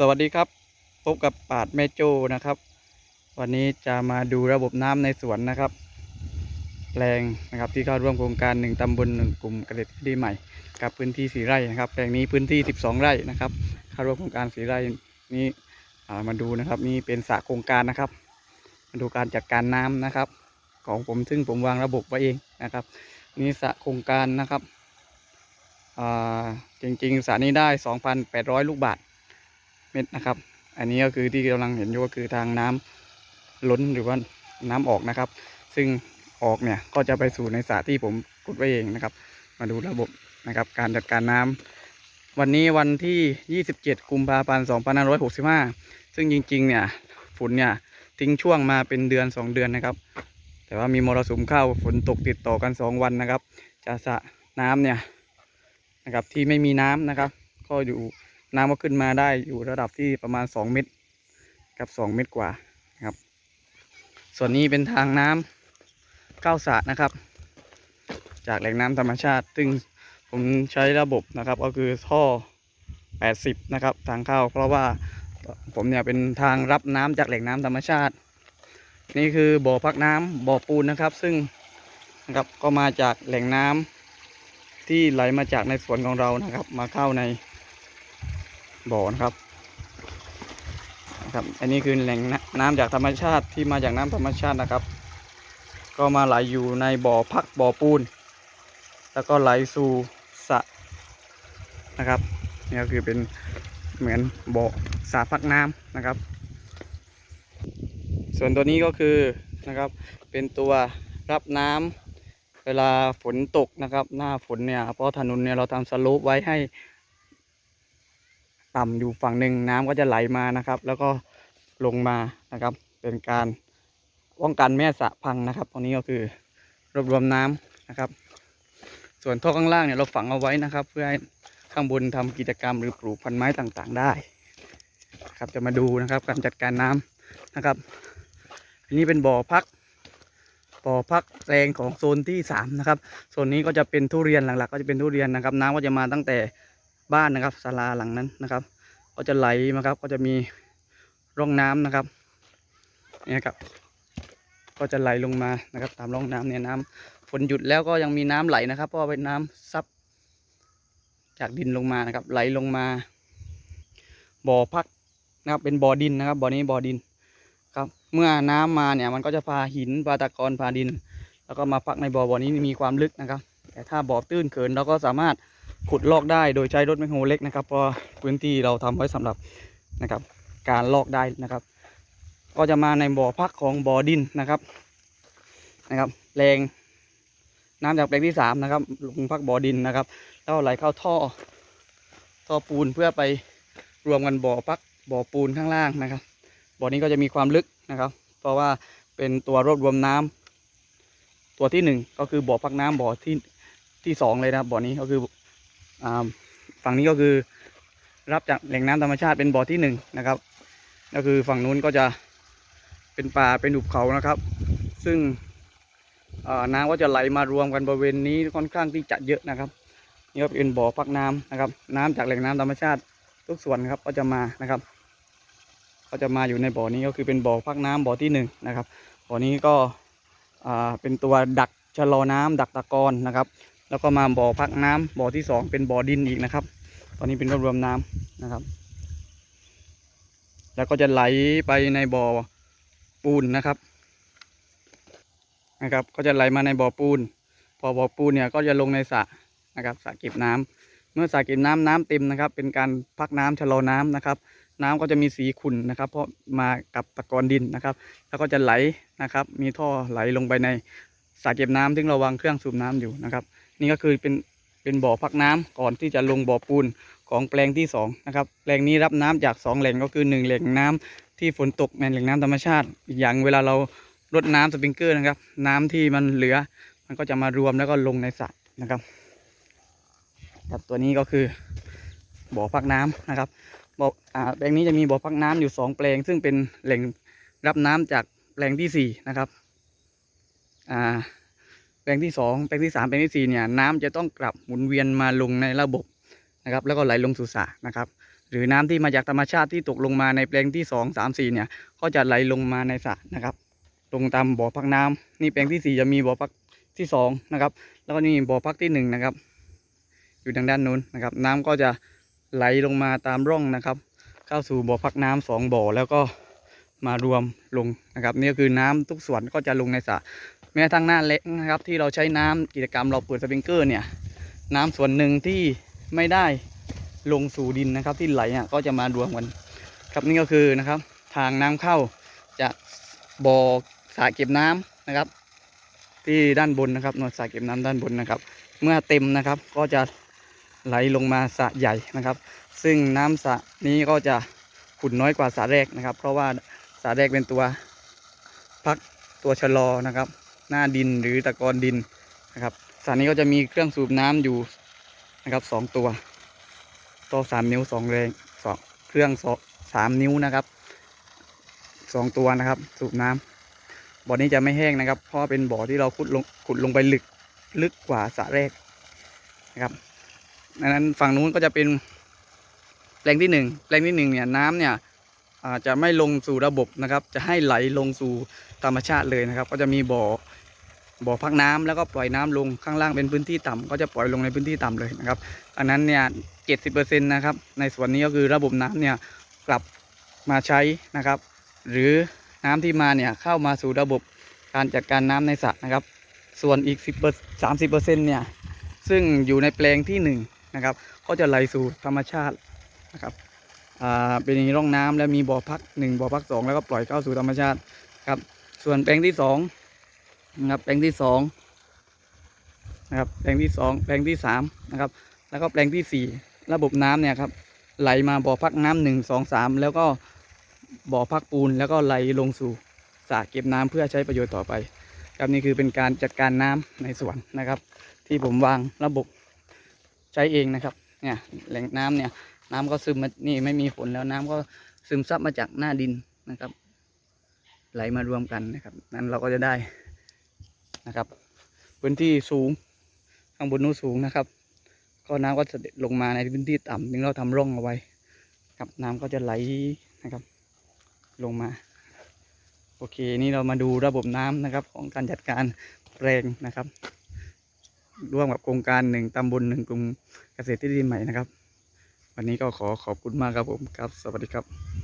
สวัสดีครับ พบกับปาดแม่โจ้นะครับ วันนี้จะมาดูระบบน้ำในสวนนะครับ แปลงนะครับที่เข้าร่วมโครงการหนึ่งตำบลหนึ่งกลุ่มเกษตรทฤษฎีใหม่กับพื้นที่สีไร่นะครับ แปลงนี้พื้นที่12ไร่นะครับ เข้าร่วมโครงการสีไร่นี้ามาดูนะครับนี่เป็นสระโครงการนะครับมาดูการจัดการน้ำนะครับ ของผมซึ่งผมวางระบบไว้เองนะครับ นี่สระโครงการนะครับจริงๆสระนี้ได้ 2,800 ลูกบาท เม็ดนะครับ อันนี้ก็คือที่กำลังเห็นอยู่ก็คือทางน้ำล้นหรือว่าน้ำออกนะครับ ซึ่งออกเนี่ยก็จะไปสู่ในสระที่ผมกุดไว้เองนะครับ มาดูระบบนะครับ การจัดการน้ำวันนี้วันที่ 27 กุมภาพันธ์ 2565 ซึ่งจริง ๆ เนี่ยฝนเนี่ยทิ้งช่วงมาเป็นเดือน 2 เดือนนะครับ แต่ว่ามีมรสุมเข้าฝนตกติดต่อกัน 2 วันนะครับ จะสระน้ำเนี่ยนะครับที่ไม่มีน้ำนะครับ ก็อยู่ น้ำก็ขึ้นมาได้อยู่ระดับที่ประมาณ 2 เมตรกับ2เมตรกว่าครับ ส่วนนี้เป็นทางน้ำเข้าสระนะครับ จากแหล่งน้ำธรรมชาติ ซึ่งผมใช้ระบบนะครับ ก็คือท่อ 80 นะครับ ทางเข้า เพราะว่าผมเนี่ยเป็นทางรับน้ำจากแหล่งน้ำธรรมชาติ นี่คือบ่อพักน้ำบ่อปูนนะครับ ซึ่งนะครับก็มาจากแหล่งน้ำที่ไหลมาจากในสวนของเรานะครับ มาเข้าใน บ่อนะครับนะครับ อันนี้คือแหล่งน้ำน้ำจากธรรมชาติที่มาจากน้ำธรรมชาตินะครับ ก็มาไหลอยู่ในบ่อพักบ่อปูน แล้วก็ไหลสู่สระนะครับนี่ก็คือเป็นเหมือนบ่อสระพักน้ำนะครับ ส่วนตัวนี้ก็คือนะครับเป็นตัวรับน้ำเวลาฝนตกนะครับ หน้าฝนเนี่ยเพราะถนนเนี่ยเราทำสโลปไว้ให้ ต่ำอยู่ฝั่งหนึ่งน้ำก็จะไหลมานะครับ แล้วก็ลงมานะครับ เป็นการป้องกันแม่สะพังนะครับตรงนี้ก็คือรวบรวมน้ำนะครับ ส่วนท่อข้างล่างเนี่ยเราฝังเอาไว้นะครับ เพื่อให้ข้างบนทำกิจกรรมหรือปลูกพันไม้ต่างๆได้ครับจะมาดูนะครับการจัดการน้ำนะครับ อันนี้เป็นบ่อพักบ่อพักแรงของโซนที่สามนะครับโซนนี้ก็จะเป็นทุเรียนหลักๆ ก็จะเป็นทุเรียนนะครับ น้ำก็จะมาตั้งแต่บ้านนะครับศาลาหลังนั้นนะครับ ก็จะไหลมาครับ ก็จะมีร่องน้ำนะครับเนี่ยครับ ก็จะไหลลงมานะครับ ตามร่องน้ำเนี่ยน้ำฝนหยุดแล้วก็ยังมีน้ำไหลนะครับเพราะเป็นน้ำซับจากดินลงมานะครับ ไหลลงมา บ่อพักนะครับ เป็นบ่อดินนะครับ บ่อนี้บ่อดินครับ เมื่อน้ำมาเนี่ยมันก็จะพาหินพาตะกอนพาดิน แล้วก็มาพักในบ่อบ่อนี้มีความลึกนะครับ แต่ถ้าบ่อตื้นเกินเราก็สามารถ ขุดลอกได้โดยใช้รถแมคโฮเล็กนะครับเพราะพื้นที่เราทำไว้สำหรับนะครับ การลอกได้นะครับ ก็จะมาในบ่อพักของบ่อดินนะครับนะครับแรงน้ำจากแปลงที่สามนะครับลงพักบ่อดินนะครับแล้วไหลเข้าท่อท่อปูนเพื่อไปรวมกันบ่อพักบ่อปูนข้างล่างนะครับ บ่อนี้ก็จะมีความลึกนะครับ เพราะว่าเป็นตัวรวบรวมน้ำตัวที่หนึ่งก็คือบ่อพักน้ำบ่อที่ที่สองเลยนะบ่อนี้ก็คือ ฝั่งนี้ก็คือรับจากแหล่งน้ำธรรมชาติเป็นบ่อที่หนึ่งนะครับ ก็คือฝั่งนู้นก็จะเป็นป่าเป็นหุบเขานะครับ ซึ่งน้ำก็จะไหลมารวมกันบริเวณนี้ค่อนข้างที่จะเยอะนะครับนี่ก็เป็นบ่อพักน้ำนะครับ น้ำจากแหล่งน้ำธรรมชาติทุกส่วนครับก็จะมานะครับ ก็จะมาอยู่ในบ่อนี้ก็คือเป็นบ่อพักน้ำบ่อที่หนึ่งนะครับบ่อนี้ก็เป็นตัวดักชะลอน้ำดักตะกอนนะครับ แล้วก็มาบ่อพักน้ำบ่อที่สองเป็นบ่อดินอีกนะครับ ตอนนี้เป็นรวบรวมน้ำนะครับ แล้วก็จะไหลไปในบ่อปูนนะครับนะครับ ก็จะไหลมาในบ่อปูนพอบ่อปูนเนี่ยก็จะลงในสระนะครับสระเก็บน้ำเมื่อสระเก็บน้ำน้ำเต็มนะครับ เป็นการพักน้ำชะลอน้ำนะครับ น้ำก็จะมีสีขุ่นนะครับ เพราะมากับตะกอนดินนะครับ แล้วก็จะไหลนะครับ มีท่อไหลลงไปในสระเก็บน้ำซึ่งเราวางเครื่องสูบน้ำอยู่นะครับ นี่ก็คือเป็นเป็นบ่อพักน้ำก่อนที่จะลงบ่อปูนของแปลงที่สองนะครับแปลงนี้รับน้ำจากสองแหล่งก็คือหนึ่งแหล่งน้ำที่ฝนตกในแหล่งน้ำธรรมชาติ อีกอย่างเวลาเรารดน้ำสปริงเกอร์นะครับ น้ำที่มันเหลือ มันก็จะมารวมแล้วก็ลงในสระนะครับครับตัวนี้ก็คือบ่อพักน้ำนะครับบ่อแปลงนี้จะมีบ่อพักน้ำอยู่สองแปลง ซึ่งเป็นแหล่งรับน้ำจากแปลงที่สี่นะครับอ่า ลงที่สองแปลงที่สามแปลงที่สี่เนี่ยน้ำจะต้องกลับหมุนเวียนมาลงในระบบนะครับ แล้วก็ไหลลงสู่สระนะครับ หรือน้ำที่มาจากธรรมชาติที่ตกลงมาในแปลงที่สองสามสี่เนี่ย ก็จะไหลลงมาในสระนะครับ ลงตามบ่อพักน้ำนี่แปลงที่สี่จะมีบ่อพักที่สองนะครับ แล้วก็นี่บ่อพักที่หนึ่งนะครับ อยู่ทางด้านนู้นนะครับ น้ำก็จะไหลลงมาตามร่องนะครับ เข้าสู่บ่อพักน้ำสองบ่อแล้วก็มารวมลงนะครับ นี่ก็คือน้ำทุกส่วนก็จะลงในสระ แม้ทั่งหน้าเล็กนะครับ ที่เราใช้น้ำกิจกรรมเราเปิดสปริงเกอร์เนี่ย น้ำส่วนหนึ่งที่ไม่ได้ลงสู่ดินนะครับ ที่ไหลอะก็จะมารวมกันครับนี่ก็คือนะครับ ทางน้ำเข้าจากบ่อสระเก็บน้ำนะครับ ที่ด้านบนนะครับหน่วยสระเก็บน้ำด้านบนนะครับ เมื่อเต็มนะครับก็จะไหลลงมาสระใหญ่นะครับ ซึ่งน้ำสระนี้ก็จะขุ่นน้อยกว่าสระแรกนะครับ เพราะว่าสระแรกเป็นตัวพักตัวชะลอนะครับ หน้าดินหรือตะกอนดินนะครับสระนี้ก็จะมีเครื่องสูบน้ำอยู่นะครับสองตัวต่อสามนิ้วสองแรงสองเครื่องสองสามนิ้วนะครับสองตัวนะครับสูบน้ำบ่อนี้จะไม่แห้งนะครับเพราะเป็นบ่อที่เราขุดลงขุดลงไปลึกลึกกว่าสระแรกนะครับดังนั้นฝั่งนู้นก็จะเป็นแปลงที่หนึ่งแปลงที่หนึ่งเนี่ยน้ำเนี่ยจจะไม่ลงสู่ระบบนะครับ จะให้ไหลลงสู่ธรรมชาติเลยนะครับ ก็จะมีบ่อ บ่อพักน้ำแล้วก็ปล่อยน้ำลงข้างล่างเป็นพื้นที่ต่ำก็จะปล่อยลงในพื้นที่ต่ำเลยนะครับอันนั้นเนี่ยเจ็ดสิบเปอร์เซ็นต์นะครับในส่วนนี้ก็คือระบบน้ำเนี่ยกลับมาใช้นะครับ หรือน้ำที่มาเนี่ยเข้ามาสู่ระบบการจัดการน้ำในสระนะครับ ส่วนอีก10เปอร์สามสิบเปอร์เซ็นต์เนี่ยซึ่งอยู่ในแปลงที่หนึ่งนะครับ ก็จะไหลสู่ธรรมชาตินะครับอ่าเป็นร่องน้ำแล้วมีบ่อพักหนึ่งบ่อพักสองแล้วก็ปล่อยเข้าสู่ธรรมชาติครับส่วนแปลงที่สอง นะครับแปลงที่สองนะครับแปลงที่สองแปลงที่สามนะครับ แล้วก็แปลงที่สี่ระบบน้ำเนี่ยครับไหลมาบ่อพักน้ำหนึ่งสองสามแล้วก็บ่อพักปูนแล้วก็ไหลลงสู่สระเก็บน้ำเพื่อใช้ประโยชน์ต่อไป ครับนี่คือเป็นการจัดการน้ำในสวนนะครับ ที่ผมวางระบบใช้เองนะครับเนี่ยแหล่งน้ำเนี่ยน้ำก็ซึมมานี่ไม่มีฝนแล้วน้ำก็ซึมซับมาจากหน้าดินนะครับ ไหลมารวมกันนะครับ นั้นเราก็จะได้ นะครับ พื้นที่สูงข้างบนนู้นสูงนะครับ ก็น้ำก็เสด็จลงมาในพื้นที่ต่ำถึงเราทำร่องเอาไว้ครับน้ำก็จะไหลนะครับ ลงมา โอเคนี่เรามาดูระบบน้ำนะครับ ของการจัดการแปลงนะครับ ร่วมกับโครงการหนึ่งตำบลหนึ่งกลุ่มเกษตรที่ดินใหม่นะครับ วันนี้ก็ขอขอบคุณมากครับผมครับ สวัสดีครับ